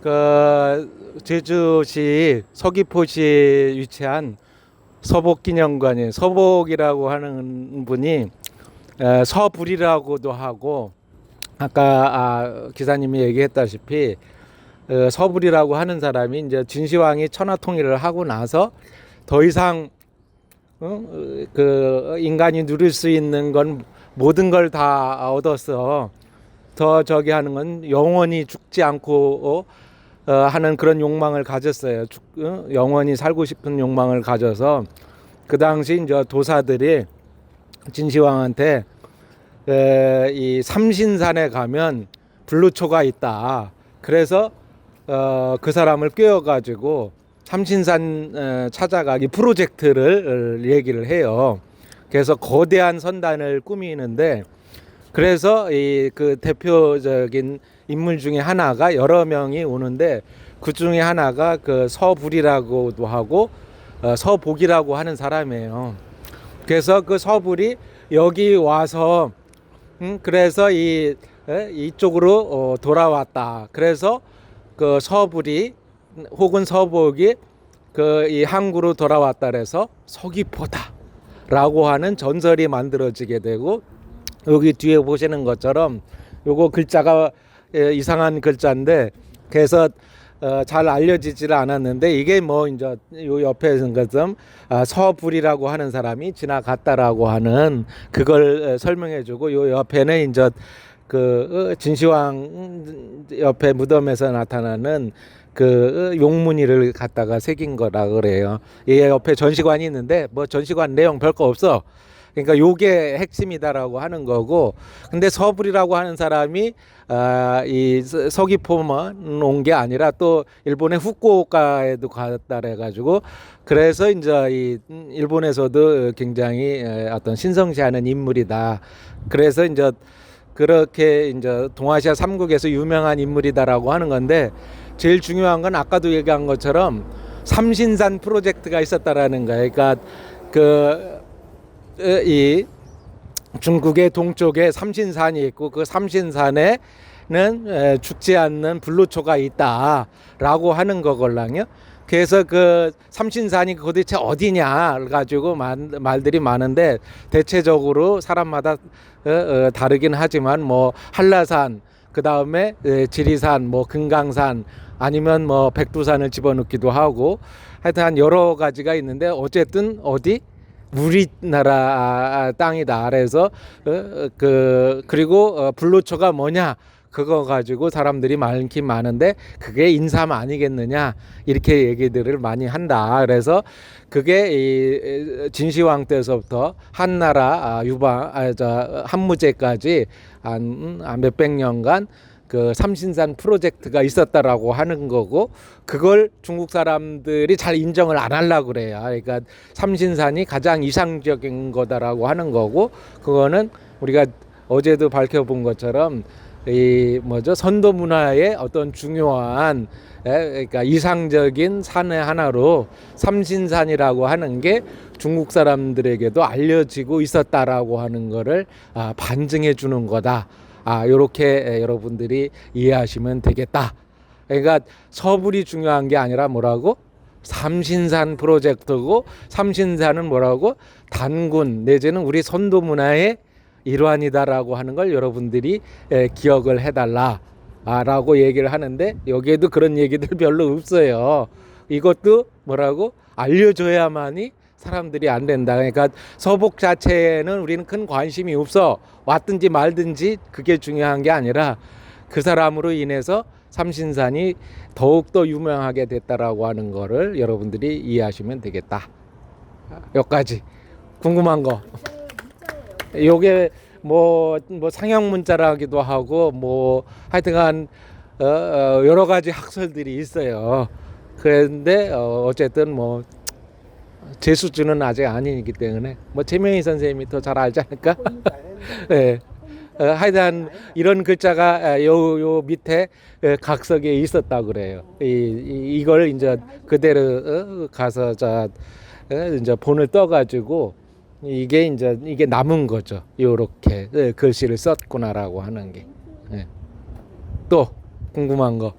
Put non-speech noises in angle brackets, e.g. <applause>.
그 제주시 서귀포시에 위치한 서복기념관이에요. 서복이라고 하는 분이 에, 서불이라고도 하고 아까 아, 기사님이 얘기했다시피 어, 서불이라고 하는 사람이 이제 진시황이 천하통일을 하고 나서 더 이상 어? 어, 그 인간이 누릴 수 있는 건 모든 걸 다 얻었어. 더 저기 하는 건 영원히 죽지 않고 어, 어, 하는 그런 욕망을 가졌어요. 죽, 어? 영원히 살고 싶은 욕망을 가져서 그 당시 이제 도사들이 진시황한테 에, 이 삼신산에 가면 불로초가 있다. 그래서 어, 그 사람을 꿰어가지고 삼신산 에, 찾아가기 프로젝트를 어, 얘기를 해요. 그래서 거대한 선단을 꾸미는데 그래서 이 그 대표적인 인물 중에 하나가 여러 명이 오는데 그 중에 하나가 그 서불이라고도 하고 어, 서복이라고 하는 사람이에요. 그래서 그 서불이 여기 와서 음, 그래서 이 에, 이쪽으로 어, 돌아왔다. 그래서 그 서불이 혹은 서복이 그 이 항구로 돌아왔다 그래서 서귀포다라고 하는 전설이 만들어지게 되고 여기 뒤에 보시는 것처럼 요거 글자가 예, 이상한 글자인데 그래서 어, 잘 알려지지를 않았는데 이게 뭐 이제 요 옆에 있는 것좀 아, 서불이라고 하는 사람이 지나갔다라고 하는 그걸 에, 설명해주고 요 옆에는 이제 그 어, 진시황 옆에 무덤에서 나타나는 그 어, 용문이를 갖다가 새긴 거라 그래요. 이 옆에 전시관이 있는데 뭐 전시관 내용 별거 없어. 그러니까 요게 핵심이다라고 하는 거고 근데 서불이라고 하는 사람이 아 이 서귀포만 온 게 아니라 또 일본의 후쿠오카에도 갔다 그래 가지고 그래서 이제 이 일본에서도 굉장히 에, 어떤 신성시하는 인물이다 그래서 이제 그렇게 이제 동아시아 삼국에서 유명한 인물이다라고 하는 건데 제일 중요한 건 아까도 얘기한 것처럼 삼신산 프로젝트가 있었다라는 거예요. 그러니까 그 이 중국의 동쪽에 삼신산이 있고 그 삼신산에는 에, 죽지 않는 불로초가 있다라고 하는 거걸랑요. 그래서 그 삼신산이 도대체 어디냐 가지고 말, 말들이 많은데 대체적으로 사람마다 어, 어, 다르긴 하지만 뭐 한라산 그 다음에 지리산 뭐 금강산 아니면 뭐 백두산을 집어넣기도 하고 하여튼 여러 가지가 있는데 어쨌든 어디 우리나라 땅이다. 그래서 어, 그 그리고 어, 불로초가 뭐냐? 그거 가지고 사람들이 많긴 많은데 그게 인삼 아니겠느냐 이렇게 얘기들을 많이 한다. 그래서 그게 이 진시황 때서부터 한나라 아, 유방 아, 저 한무제까지 한 몇백 년간 그 삼신산 프로젝트가 있었다라고 하는 거고 그걸 중국 사람들이 잘 인정을 안 하려고 그래요. 그러니까 삼신산이 가장 이상적인 거다라고 하는 거고 그거는 우리가 어제도 밝혀본 것처럼 이 뭐죠 선도 문화의 어떤 중요한 에, 그러니까 이상적인 산의 하나로 삼신산이라고 하는 게 중국 사람들에게도 알려지고 있었다라고 하는 거를 아, 반증해 주는 거다. 아, 요렇게 여러분들이 이해하시면 되겠다. 그러니까 서불이 중요한 게 아니라 뭐라고? 삼신산 프로젝트고 삼신산은 뭐라고? 단군 내지는 우리 선도 문화의 일환이다라고 하는 걸 여러분들이 에, 기억을 해달라. 아, 라고 얘기를 하는데 여기에도 그런 얘기들 <laughs> 별로 없어요. 이것도 뭐라고? 알려줘야만이 사람들이 안 된다. 그러니까 서복 자체에는 우리는 큰 관심이 없어. 왔든지 말든지 그게 중요한 게 아니라 그 사람으로 인해서 삼신산이 더욱더 유명하게 됐다라고 하는 거를 여러분들이 이해하시면 되겠다. 여기까지. 궁금한 거. 요게 뭐, 뭐 상형 문자라기도 하고 뭐 하여튼간 어, 어, 여러 가지 학설들이 있어요. 그런데 어, 어쨌든 뭐 제 수준은 아직 아니기 때문에 뭐 최명희 선생님이 더 잘 알지 않을까? <laughs> 예. 어, 하여튼 이런 글자가 요, 요 밑에 에, 각석에 있었다고 그래요. 이, 이, 이걸 이제 그대로 어, 가서 자, 어, 이제 본을 떠가지고 이게 이제 이게 남은 거죠. 요렇게 예, 글씨를 썼구나라고 하는 게. 예. 또 궁금한 거.